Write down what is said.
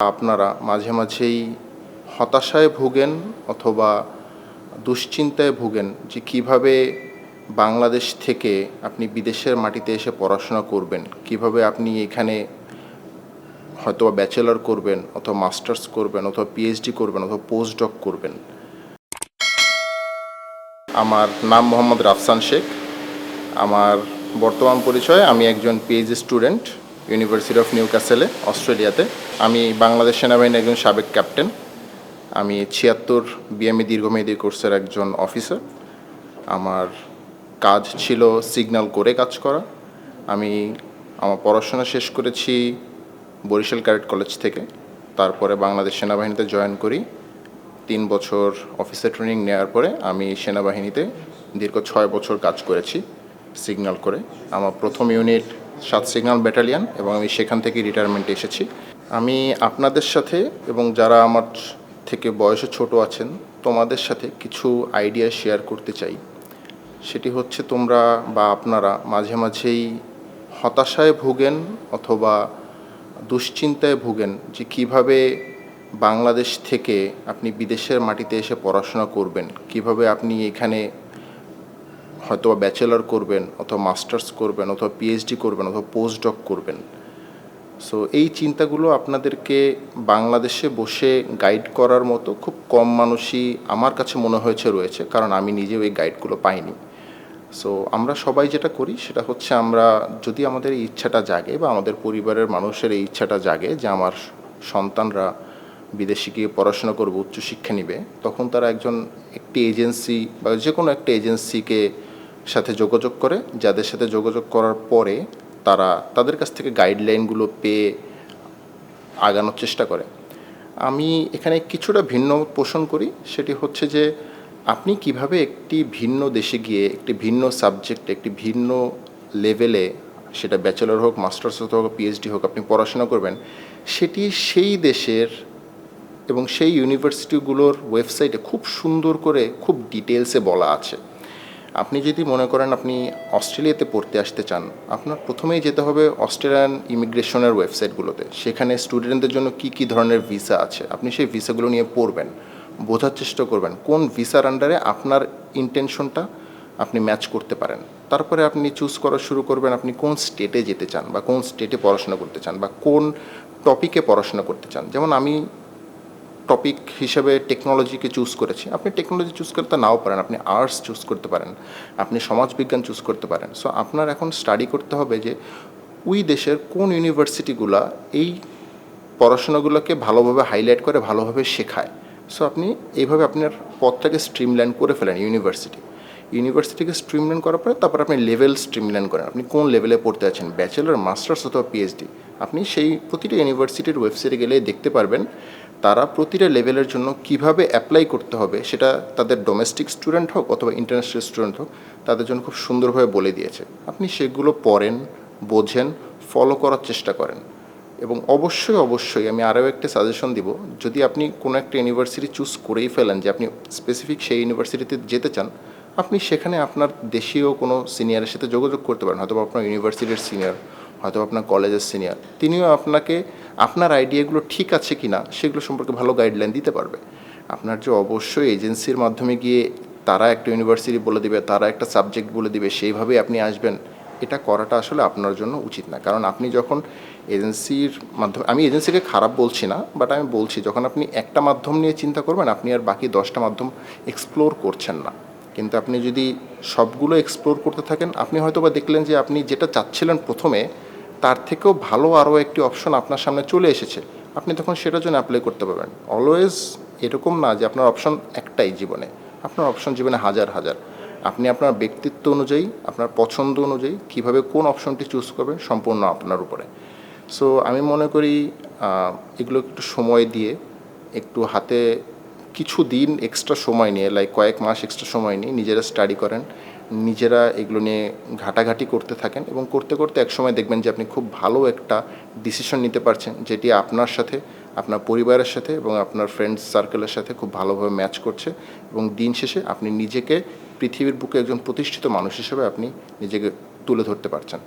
আপনারা মাঝে মাঝেই হতাশায় ভোগেন অথবা দুশ্চিন্তায় ভোগেন যে কীভাবে বাংলাদেশ থেকে আপনি বিদেশের মাটিতে এসে পড়াশোনা করবেন, কীভাবে আপনি এখানে হয়তো ব্যাচেলর করবেন অথবা মাস্টার্স করবেন অথবা পিএইচডি করবেন অথবা পোস্ট ডক করবেন। আমার নাম মোহাম্মদ রাফসান শেখ। আমার বর্তমান পরিচয় আমি একজন P H D student university of new ক্যাসেলে অস্ট্রেলিয়াতে। আমি বাংলাদেশ সেনাবাহিনীর একজন সাবেক ক্যাপ্টেন। আমি ছিয়াত্তর বিএমএ দীর্ঘমেয়াদী কোর্সের একজন অফিসার। আমার কাজ ছিল সিগন্যাল করে কাজ করা। আমি আমার পড়াশোনা শেষ করেছি বরিশাল ক্যাডেট কলেজ থেকে। তারপরে বাংলাদেশ সেনাবাহিনীতে জয়েন করি। তিন বছর অফিসার ট্রেনিং নেওয়ার পরে আমি সেনাবাহিনীতে দীর্ঘ ছয় বছর কাজ করেছি সিগন্যাল করে। আমার প্রথম ইউনিট সাত সিগন্যাল ব্যাটালিয়ান এবং আমি সেখান থেকে রিটায়ারমেন্টে এসেছি। আমি আপনাদের সাথে এবং যারা আমার থেকে বয়সে ছোট আছেন, তোমাদের সাথে কিছু আইডিয়া শেয়ার করতে চাই। সেটি হচ্ছে তোমরা বা আপনারা মাঝে মাঝেই হতাশায় ভোগেন অথবা দুশ্চিন্তায় ভোগেন যে কীভাবে বাংলাদেশ থেকে আপনি বিদেশের মাটিতে এসে পড়াশোনা করবেন, কীভাবে আপনি এখানে হয়তো ব্যাচেলার করবেন, অথবা মাস্টার্স করবেন, অথবা পিএইচডি করবেন, অথবা পোস্ট ডক করবেন। সো এই চিন্তাগুলো আপনাদেরকে বাংলাদেশে বসে গাইড করার মতো খুব কম মানুষই আমার কাছে মনে হয়েছে রয়েছে, কারণ আমি নিজেও এই গাইডগুলো পাইনি। সো আমরা সবাই যেটা করি সেটা হচ্ছে আমরা যদি আমাদের এই ইচ্ছাটা জাগে বা আমাদের পরিবারের মানুষের এই ইচ্ছাটা জাগে যে আমার সন্তানরা বিদেশে গিয়ে পড়াশোনা করবে, উচ্চশিক্ষা নিবে, তখন তারা একজন একটি এজেন্সি বা যে কোনো একটা এজেন্সিকে সাথে যোগাযোগ করে, যাদের সাথে যোগাযোগ করার পরে তারা তাদের কাছ থেকে গাইডলাইনগুলো পেয়ে আগানোর চেষ্টা করে। আমি এখানে কিছুটা ভিন্ন পোষণ করি, সেটি হচ্ছে যে আপনি কীভাবে একটি ভিন্ন দেশে গিয়ে, একটি ভিন্ন সাবজেক্টে একটি ভিন্ন লেভেলে সেটা ব্যাচেলর হোক মাস্টার্স হোক পিএইচডি হোক, আপনি পড়াশোনা করবেন, সেটি সেই দেশের এবং সেই ইউনিভার্সিটিগুলোর ওয়েবসাইটে খুব সুন্দর করে, খুব ডিটেলসে বলা আছে। আপনি যদি মনে করেন আপনি অস্ট্রেলিয়াতে পড়তে আসতে চান, আপনার প্রথমেই যেতে হবে অস্ট্রেলিয়ান ইমিগ্রেশনের ওয়েবসাইটগুলোতে। সেখানে স্টুডেন্টদের জন্য কি কি ধরনের ভিসা আছে? আপনি সেই ভিসাগুলো নিয়ে পড়বেন, বোঝার চেষ্টা করবেন কোন ভিসার আন্ডারে আপনার ইন্টেনশনটা আপনি ম্যাচ করতে পারেন। তারপরে আপনি চুজ করা শুরু করবেন আপনি কোন স্টেটে যেতে চান বা কোন স্টেটে পড়াশোনা করতে চান বা কোন টপিকে পড়াশোনা করতে চান। যেমন আমি টপিক হিসেবে টেকনোলজিকে চুজ করেছি। আপনি টেকনোলজি চুজ করতে নাও পারেন, আপনি আর্টস চুজ করতে পারেন, আপনি সমাজবিজ্ঞান চুজ করতে পারেন। সো আপনার এখন স্টাডি করতে হবে যে, ওই দেশের কোন ইউনিভার্সিটিগুলা এই পড়াশোনাগুলোকে ভালোভাবে হাইলাইট করে, ভালোভাবে শেখায়। সো আপনি এইভাবে আপনার পথটাকে স্ট্রিমলাইন করে ফেলেন ইউনিভার্সিটি ইউনিভার্সিটিকে স্ট্রিমলাইন করার পরে তারপর আপনি লেভেল স্ট্রিমলাইন করেন। আপনি কোন লেভেলে পড়তে আছেন ব্যাচেলর মাস্টার্স অথবা পিএইচডি আপনি সেই প্রতিটা ইউনিভার্সিটির ওয়েবসাইটে গেলে দেখতে পারবেন তারা প্রতিটা লেভেলের জন্য কীভাবে অ্যাপ্লাই করতে হবে সেটা তাদের ডোমেস্টিক স্টুডেন্ট হোক অথবা ইন্টারন্যাশনাল স্টুডেন্ট হোক, তাদের জন্য খুব সুন্দরভাবে বলে দিয়েছে। আপনি সেগুলো পড়েন, বোঝেন ফলো করার চেষ্টা করেন। এবং অবশ্যই অবশ্যই আমি আরও একটা সাজেশন দিব, যদি আপনি কোনো একটা ইউনিভার্সিটি চুজ করেই ফেলেন যে আপনি স্পেসিফিক সেই ইউনিভার্সিটিতে যেতে চান, আপনি সেখানে আপনার দেশীয় কোনো সিনিয়রের সাথে যোগাযোগ করতে পারেন হয়তো আপনার ইউনিভার্সিটির সিনিয়র হয়তো আপনার কলেজের সিনিয়র তিনিও আপনাকে, আপনার আইডিয়াগুলো ঠিক আছে কি না সেগুলো সম্পর্কে ভালো গাইডলাইন দিতে পারবে। আপনার যে অবশ্যই এজেন্সির মাধ্যমে গিয়ে তারা একটা ইউনিভার্সিটি বলে দিবে, তারা একটা সাবজেক্ট বলে দিবে সেইভাবে আপনি আসবেন, এটা করাটা আসলে আপনার জন্য উচিত না। কারণ আপনি যখন এজেন্সির মাধ্যমে, আমি এজেন্সিকে খারাপ বলছি না বাট আমি বলছি যখন আপনি একটা মাধ্যম নিয়ে চিন্তা করবেন, আপনি আর বাকি দশটা মাধ্যম এক্সপ্লোর করছেন না। কিন্তু আপনি যদি সবগুলো এক্সপ্লোর করতে থাকেন, আপনি হয়তো বা দেখলেন যে আপনি যেটা চাচ্ছিলেন প্রথমে তার থেকেও ভালো আরও একটি অপশন আপনার সামনে চলে এসেছে। আপনি তখন সেটার জন্য অ্যাপ্লাই করতে পারবেন। অলওয়েজ এরকম না যে আপনার অপশন একটাই জীবনে। আপনার অপশন জীবনে হাজার হাজার। আপনি আপনার ব্যক্তিত্ব অনুযায়ী, আপনার পছন্দ অনুযায়ী কীভাবে কোন অপশনটি চুজ করবেন সম্পূর্ণ আপনার উপরে। সো আমি মনে করি এগুলো একটু সময় দিয়ে, একটু হাতে কিছু দিন এক্সট্রা সময় নিয়ে লাইক কয়েক মাস এক্সট্রা সময় নিয়ে নিজেরা স্টাডি করেন। নিজেরা এগুলো নিয়ে ঘাটাঘাটি করতে থাকেন এবং করতে করতে একসময় দেখবেন যে আপনি খুব ভালো একটা ডিসিশন নিতে পারছেন, যেটি আপনার সাথে, আপনার পরিবারের সাথে এবং আপনার ফ্রেন্ডস সার্কেলের সাথে খুব ভালোভাবে ম্যাচ করছে এবং দিন শেষে আপনি নিজেকে পৃথিবীর বুকে একজন প্রতিষ্ঠিত মানুষ হিসেবে আপনি নিজেকে তুলে ধরতে পারছেন।